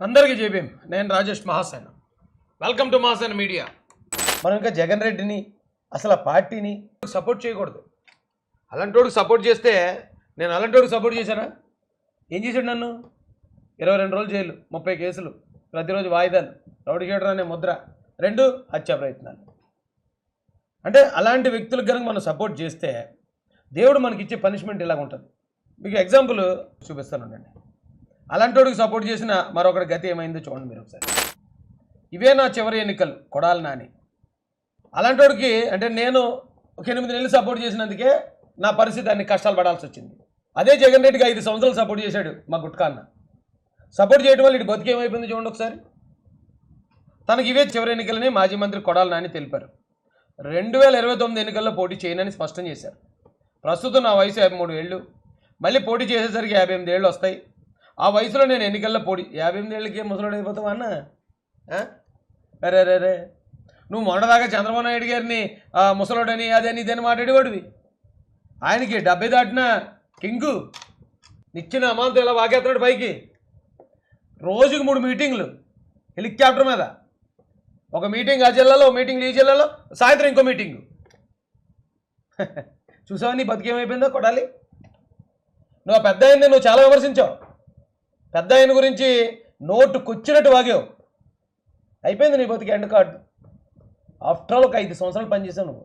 అందరికీ జేబీఎం నేను Rajesh Mahasena. Welcome to Mahasena media. మనం ఇంకా జగన్ రెడ్డిని అసలు ఆ పార్టీని సపోర్ట్ చేయకూడదు. అలాంటోడికి సపోర్ట్ చేస్తే నేను అలాంటోడికి సపోర్ట్ చేశానా? ఏం చేశాడు నన్ను? ఇరవై రెండు రోజులు జైలు ముప్పై కేసులు ప్రతిరోజు వాయిదాలు రౌడీ షీటర్ అనే ముద్ర రెండు హత్యా ప్రయత్నాలు. అంటే అలాంటి వ్యక్తులకు కనుక మనం సపోర్ట్ చేస్తే దేవుడు మనకిచ్చే పనిష్మెంట్ ఇలాగ ఉంటుంది మీకు ఎగ్జాంపుల్ చూపిస్తానండి అలాంటి సపోర్ట్ చేసిన మరొకటి గతి ఏమైందో చూడండి మీరు ఒకసారి. ఇవే నా చివరి ఎన్నికలు కొడాలి నాని. అలాంటి అంటే నేను ఒక ఎనిమిది నెలలు సపోర్ట్ చేసినందుకే నా పరిస్థితి అన్ని కష్టాలు పడాల్సి వచ్చింది. అదే జగన్ రెడ్డికి ఐదు సంవత్సరాలు సపోర్ట్ చేశాడు మా గుట్కాన్న సపోర్ట్ చేయడం వల్ల ఇటు బతికేమైపోయింది చూడండి ఒకసారి. తనకి ఇవే చివరి ఎన్నికలని మాజీ మంత్రి కొడాలి నాని తెలిపారు. రెండు వేల ఇరవై తొమ్మిది ఎన్నికల్లో పోటీ చేయనని స్పష్టం చేశారు. ప్రస్తుతం నా వయసు యాభై మూడు ఏళ్ళు. మళ్ళీ పోటీ చేసేసరికి యాభై ఎనిమిది ఏళ్ళు వస్తాయి. ఆ వయసులో నేను ఎన్నికల్లో పోటీ. యాభై ఎనిమిది ఏళ్ళకి ముసలాడు అయిపోతావా అన్న? అరే అరే అరే. నువ్వు మొన్నదాకా చంద్రబాబు నాయుడు గారిని ఆ, ముసలోడని అదని ఇదని మాట్లాడేవాడివి. ఆయనకి డెబ్బై దాటిన కింగు నిచ్చిన అమాంతం ఇలా వాకేస్తున్నాడు పైకి. రోజుకి మూడు మీటింగ్లు హెలికాప్టర్ మీద. ఒక మీటింగ్ ఆ జిల్లాలో ఒక మీటింగ్ ఈ జిల్లాలో సాయంత్రం ఇంకో మీటింగు. చూసావా నీ బతికేమైపోయిందో కొడాలి? నువ్వు పెద్ద అయింది నువ్వు చాలా విమర్శించావు. పెద్ద ఆయన గురించి నోటు కొచ్చినట్టు వాగావు. అయిపోయింది నీ బతికి ఎండ్ కార్డు. ఆఫ్టర్ ఆల్ ఒక ఐదు సంవత్సరాలు పనిచేసావు నువ్వు.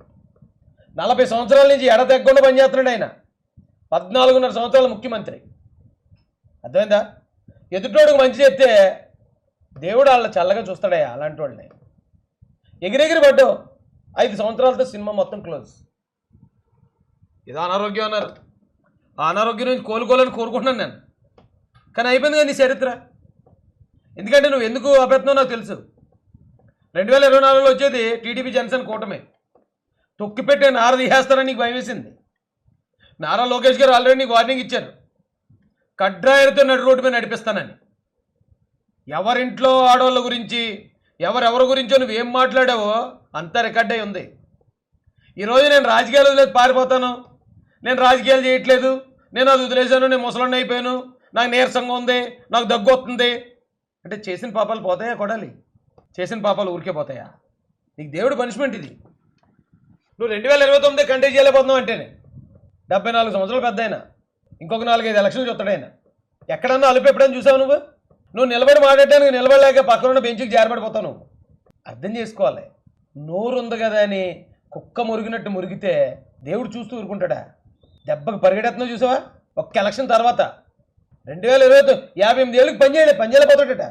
నలభై సంవత్సరాల నుంచి ఎడతెగ్గకుండా పనిచేస్తున్నాడు ఆయన. పద్నాలుగున్నర సంవత్సరాల ముఖ్యమంత్రి. అర్థమైందా? ఎదుటోడికి మంచి చెప్తే దేవుడు వాళ్ళ చల్లగా చూస్తాడయ్యా అలాంటి వాళ్ళని. ఎగిరెగిరి పడ్డావు. ఐదు సంవత్సరాలతో సినిమా మొత్తం క్లోజ్. ఇదో అనారోగ్యం అన్నారు. ఆ అనారోగ్యం నుంచి కోలుకోవాలని కోరుకుంటున్నాను నేను. కానీ అయిపోయింది కానీ నీ చరిత్ర? ఎందుకంటే నువ్వు ఎందుకు అభ్యర్థం నాకు తెలుసు. రెండు వేల ఇరవై నాలుగులో వచ్చేది టీడీపీ జనసేన కూటమి. తొక్కిపెట్టే నార తీసేస్తారని నీకు భయం వేసింది. నారా లోకేష్ గారు ఆల్రెడీ నీకు వార్నింగ్ ఇచ్చారు. కడ్రాయలతో నడు రోడ్డు మీద నడిపిస్తానని. ఎవరింట్లో ఆడవాళ్ళ గురించి ఎవరెవరి గురించో నువ్వేం మాట్లాడావో అంతా రికార్డ్ అయి ఉంది. ఈరోజు నేను రాజకీయాలు వదిలేసి పారిపోతాను. నేను రాజకీయాలు చేయట్లేదు. నేను అది వదిలేశాను. నేను ముసలండి అయిపోయాను. నాకు నీరసంగా ఉంది నాకు దగ్గు వస్తుంది. అంటే చేసిన పాపాలు పోతాయా కొడాలి? చేసిన పాపాలు ఊరికే పోతాయా? నీకు దేవుడు పనిష్మెంట్ ఇది. నువ్వు రెండు వేల ఇరవై తొమ్మిది కంటే చేయలేకపోతున్నావు అంటేనే. డెబ్బై నాలుగు సంవత్సరాలు పెద్ద అయినా ఇంకొక నాలుగైదు ఎలక్షన్లు చూస్తాడు ఆయన. ఎక్కడన్నా అలుపు ఎప్పుడైనా చూసావు నువ్వు? నువ్వు నిలబడి మాట్లాడటానికి నిలబడలేక పక్కన బెంచ్కి జారబడిపోతావు నువ్వు. అర్థం చేసుకోవాలి. నోరు ఉంది కదా అని కుక్క మురిగినట్టు మురిగితే దేవుడు చూస్తూ ఊరుకుంటాడా? దెబ్బకి పరిగెడుతున్నావు చూసావా? ఒక్క ఎలక్షన్ తర్వాత రెండు వేల ఇరవై తొమ్మిది యాభై ఎనిమిది ఏళ్ళకి పని చేయలే పని చేయలేకపోతాడట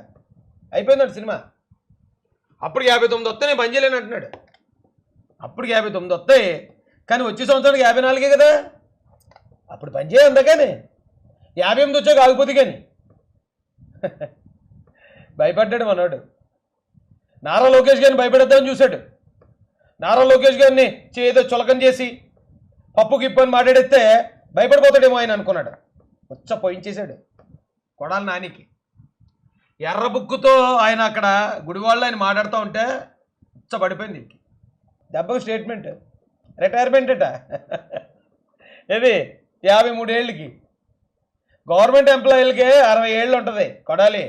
అయిపోయిందంట సినిమా. అప్పుడు యాభై తొమ్మిది వస్తే నేను పని చేయలేను అంటున్నాడు. అప్పుడు యాభై తొమ్మిది వస్తాయి కానీ వచ్చే సంవత్సరానికి యాభై నాలుగే కదా. అప్పుడు పని చేయందా కానీ యాభై ఎనిమిది వచ్చాక ఆగిపోతే కానీ భయపడ్డాడు మనోడు. నారా లోకేష్ గారిని భయపెడద్దామని చూశాడు. నారా లోకేష్ గారిని చేదో చులకం చేసి పప్పుకి ఇప్పని మాట్లాడిస్తే భయపడిపోతాడేమో ఆయన అనుకున్నాడు. వచ్చ పోయించేశాడు. కొడాలి నానికి. ఎర్ర బుక్కుతో ఆయన అక్కడ గుడివాళ్ళు ఆయన మాట్లాడుతూ ఉంటే ఉచ్చ పడిపోయింది వీడికి. దెబ్బకు స్టేట్మెంట్ రిటైర్మెంట్ అట. ఏది? యాభై మూడేళ్ళకి గవర్నమెంట్ ఎంప్లాయీలకే అరవై ఏళ్ళు ఉంటుంది కొడాలి.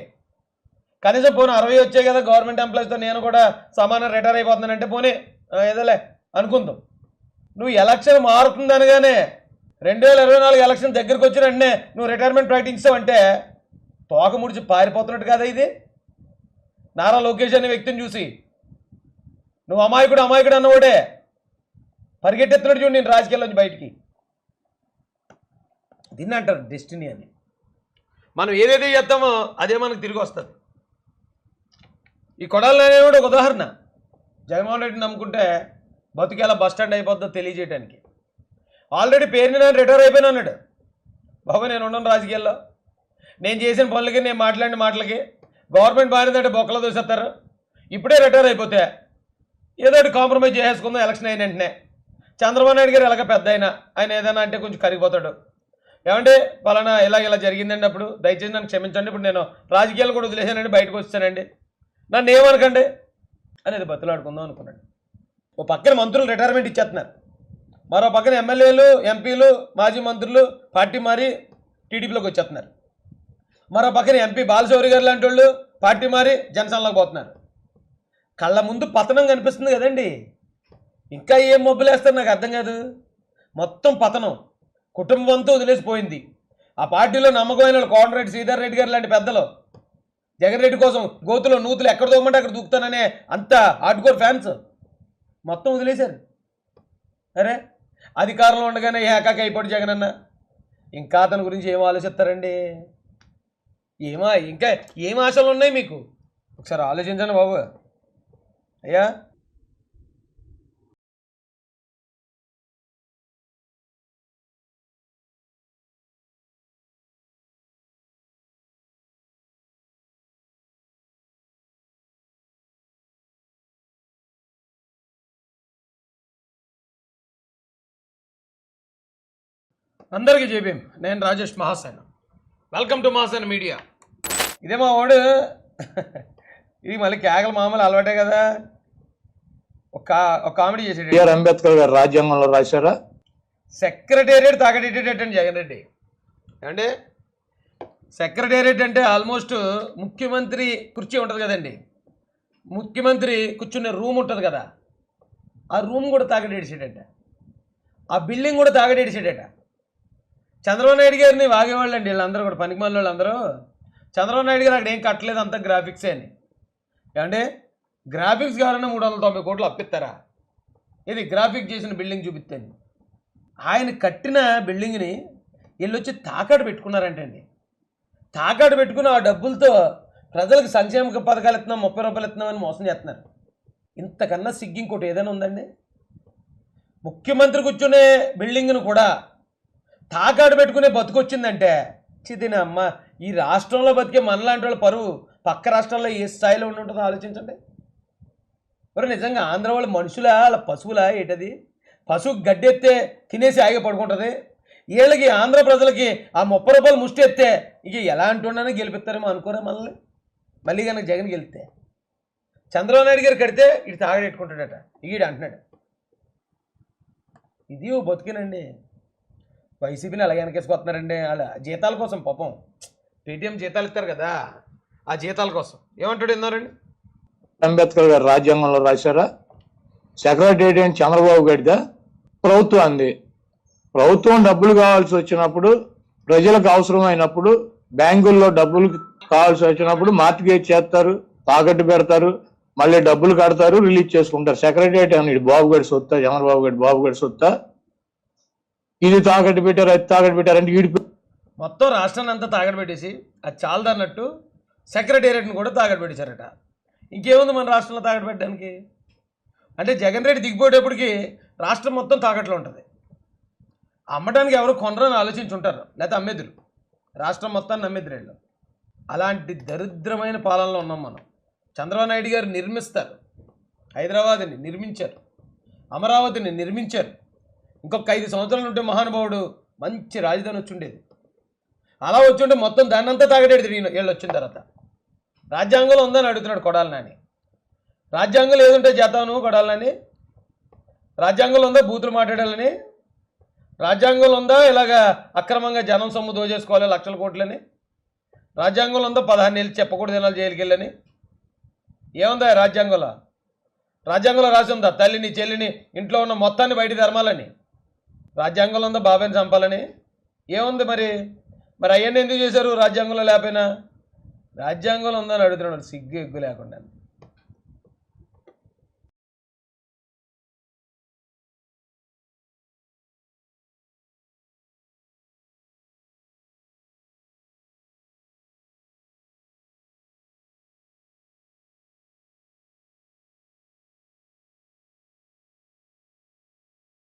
కనీసం పోనీ అరవై వచ్చాయి కదా గవర్నమెంట్ ఎంప్లాయీస్తో నేను కూడా సమానం రిటైర్ అయిపోతున్నానంటే పోనీ ఏదోలే అనుకుందాం. నువ్వు ఎలక్షన్ మారుతుందనగానే రెండు వేల ఇరవై నాలుగు ఎలక్షన్ దగ్గరికి వచ్చిన వెంటనే నువ్వు రిటైర్మెంట్ ప్రకటించావంటే తోక ముడిచి పారిపోతున్నట్టు కదా ఇది? నారా లోకేష్ అనే వ్యక్తిని చూసి నువ్వు అమాయకుడు అమాయకుడు అన్నవాడే. పరిగెట్టెత్తున్నాడు చూడు నేను రాజకీయాల్లోంచి బయటికి. దీన్ని అంటారు డెస్టినీ అని. మనం ఏదైతే చేస్తామో అదే మనకు తిరిగి వస్తుంది. ఈ కొడాలి ఒక ఉదాహరణ. జగన్మోహన్ రెడ్డిని నమ్ముకుంటే బతుకు బస్ స్టాండ్ అయిపోద్దో తెలియజేయడానికి ఆల్రెడీ పేరుని నేను రిటైర్ అయిపోయినా అన్నాడు. బాబు నేను ఉండను రాజకీయాల్లో. నేను చేసిన పనులకి నేను మాట్లాడిన మాటలకి గవర్నమెంట్ బాగాలేదంటే బొక్కలో దూసేస్తారు. ఇప్పుడే రిటైర్ అయిపోతే ఏదో కాంప్రమైజ్ చేసేసుకుందాం ఎలక్షన్ అయిన వెంటనే. చంద్రబాబు నాయుడు గారు ఎలాగ పెద్ద అయినా ఆయన ఏదైనా అంటే కొంచెం కరిగిపోతాడు. ఏమంటే పలానా ఇలా ఇలా జరిగిందండి అప్పుడు దయచేసి నన్ను క్షమించండి ఇప్పుడు నేను రాజకీయాలు కూడా వదిలేసానండి బయటకు వచ్చానండి నన్ను ఏమనకండి? అనేది బతులాడుకుందాం అనుకున్నాడు. ఓ పక్కన మంత్రులు రిటైర్మెంట్ ఇచ్చేస్తున్నారు. మరో పక్కన ఎమ్మెల్యేలు ఎంపీలు మాజీ మంత్రులు పార్టీ మారి టీడీపీలోకి వచ్చేస్తున్నారు. మరో పక్కన ఎంపీ బాలశౌరి గారు లాంటి వాళ్ళు పార్టీ మారి జనసేనలోకి పోతున్నారు. కళ్ళ ముందు పతనం కనిపిస్తుంది కదండి. ఇంకా ఏం మొబ్బులేస్తారు నాకు అర్థం కాదు. మొత్తం పతనం కుటుంబంతో వదిలేసిపోయింది. ఆ పార్టీలో నమ్మకమైన వాళ్ళు కోమరెడ్డి శ్రీధర్ రెడ్డి గారు లాంటి పెద్దలు. జగన్ రెడ్డి కోసం గోతులో నూతులు ఎక్కడ దూమంటే అక్కడ దూకుతాననే అంత హార్డ్కోర్ ఫ్యాన్స్ మొత్తం వదిలేశారు. అరే అధికారంలో ఉండగానే ఏకాకి అయిపోయి జగన్ అన్న ఇంకా అతని గురించి ఏం ఆలోచిస్తారండి? ఏమా ఇంకా ఏం ఆశలు ఉన్నాయి మీకు? ఒకసారి ఆలోచించండి బాబు. అయ్యా. అందరికీ చెప్పాం నేను Rajesh Mahasena welcome to Mahasena media. ఇదే మా వాడు. ఇది మళ్ళీ కేకల మామూలు అలవాటే కదా. ఒక ఒక కామెడీ చేసాడు బిఆర్ అంబేద్కర్ గారు రాజ్యాంగంలో రాశారా? సెక్రటేరియట్ తాగడేటండి జగన్ రెడ్డి అంటే సెక్రటేరియట్ అంటే ఆల్మోస్ట్ ముఖ్యమంత్రి కుర్చీ ఉంటుంది కదండి. ముఖ్యమంత్రి కూర్చునే రూమ్ ఉంటుంది కదా. ఆ రూమ్ కూడా తాగడేడిసాడట ఆ బిల్డింగ్ కూడా తాగడేడిసాడట చంద్రబాబు నాయుడు గారిని వాగేవాళ్ళు అండి వీళ్ళందరూ కూడా పనికి మళ్ళీ వాళ్ళందరూ. చంద్రబాబు నాయుడు గారు అక్కడ ఏం కట్టలేదు అంత గ్రాఫిక్సే అని. ఏమంటే గ్రాఫిక్స్ కావాలన్నా మూడు వందల తొంభై కోట్లు అప్పిస్తారా? ఇది గ్రాఫిక్ చేసిన బిల్డింగ్ చూపిస్తాను ఆయన కట్టిన బిల్డింగ్ని వీళ్ళు వచ్చి తాకట్టు పెట్టుకున్నారంటండి. తాకట్టు పెట్టుకుని ఆ డబ్బులతో ప్రజలకు సంక్షేమ పథకాలు ఇస్తున్నాం ముప్పై రూపాయలు ఇస్తున్నామని మోసం చేస్తున్నారు. ఇంతకన్నా సిగ్గు ఇంకోటి ఏదైనా ఉందండి? ముఖ్యమంత్రి కూర్చునే బిల్డింగ్ను కూడా తాకాడు పెట్టుకునే బతుకొచ్చిందంటే. చిదిన అమ్మ ఈ రాష్ట్రంలో బతికే మనలాంటి వాళ్ళ పరువు పక్క రాష్ట్రాల్లో ఏ స్థాయిలో ఉండి ఉంటుందో ఆలోచించండి. మరి నిజంగా ఆంధ్ర వాళ్ళ మనుషులా వాళ్ళ పశువులా ఏంటది? పశువు గడ్డెత్తే తినేసి ఆగి పడుకుంటుంది. వీళ్ళకి ఆంధ్ర ప్రజలకి ఆ ముప్పై రూపాయలు ముష్టి ఎత్తే ఇక ఎలాంటి ఉండని గెలిపిస్తారేమో అనుకోరా మనల్ని? మళ్ళీ కనుక జగన్ గెలిస్తే చంద్రబాబు నాయుడు గారు కడితే ఇటు తాగడెట్టుకుంటాడట ఈడు అంటున్నాడు. ఇది ఓ బతికేనండి. వైసీపీని అలాగే వెనకేసుకొస్తున్నారండి? వాళ్ళ జీతాల కోసం పాపం. పేటీఎం జీతాలు ఇస్తారు కదా ఆ జీతాల కోసం. ఏమంటాడు ఎన్నారండి అంబేద్కర్ గారు రాజ్యాంగంలో రాశారా? అని చంద్రబాబు గారిదా? ప్రభుత్వం అంది ప్రభుత్వం డబ్బులు కావాల్సి వచ్చినప్పుడు ప్రజలకు అవసరమైనప్పుడు బ్యాంకుల్లో డబ్బులు కావాల్సి వచ్చినప్పుడు మార్టిగేజ్ చేస్తారు తాకట్టు పెడతారు మళ్ళీ డబ్బులు కడతారు రిలీజ్ చేసుకుంటారు. సెక్రటరీ అని బాబుగడి బాబు సొత్తా చంద్రబాబు గడి బాబుగడి సొత్తా? ఇది తాకట్టు పెట్టారు అది తాకట్టు పెట్టారంటే ఈడి మొత్తం రాష్ట్రాన్ని అంతా తాగడ పెట్టేసి అది చాలదన్నట్టు సెక్రటేరియట్ని కూడా తాగడ పెట్టేశారట. ఇంకేముంది మన రాష్ట్రంలో తాగడ పెట్టడానికి? అంటే జగన్ రెడ్డి దిగిపోయేటప్పటికి రాష్ట్రం మొత్తం తాకట్లో ఉంటుంది. అమ్మడానికి ఎవరు కొనరని ఆలోచించి ఉంటారు లేకపోతే అమ్మేదురు రాష్ట్రం మొత్తాన్ని అమ్మేదురు వీళ్ళు. అలాంటి దరిద్రమైన పాలనలో ఉన్నాం మనం. చంద్రబాబు నాయుడు గారు నిర్మిస్తారు. హైదరాబాద్ని నిర్మించారు. అమరావతిని నిర్మించారు. ఇంకొక ఐదు సంవత్సరాలు ఉంటే మహానుభావుడు మంచి రాజధాని వచ్చి ఉండేది అలా వచ్చి ఉంటే మొత్తం దాన్ని అంతా తాగడేది వీళ్ళు వీళ్ళు వచ్చిన తర్వాత. రాజ్యాంగంలో ఉందని అడుగుతున్నాడు కొడాలని రాజ్యాంగంలో ఏదుంటే చేతాను కొడాలని రాజ్యాంగంలో ఉందా బూతులు మాట్లాడాలని. రాజ్యాంగంలో ఉందా ఇలాగా అక్రమంగా జనం సొమ్ము దోచేసుకోవాలి లక్షల కోట్లని. రాజ్యాంగంలో ఉందా పదహారు నెలలు చెప్పకూడదు దినాలు జైలుకి వెళ్ళని. ఏముందా రాజ్యాంగంలో? రాజ్యాంగంలో రాసి ఉందా? తల్లిని చెల్లిని ఇంట్లో ఉన్న మొత్తాన్ని బయట ధర్మాలని రాజ్యాంగంలో ఉందా బాబాయ్ని చంపాలని? ఏముంది మరి? మరి అవన్నీ ఎందుకు చేశారు? రాజ్యాంగంలో లేకపోయినా? రాజ్యాంగంలో ఉందని అడుగుతున్నాడు సిగ్గు ఎగ్గు లేకుండా.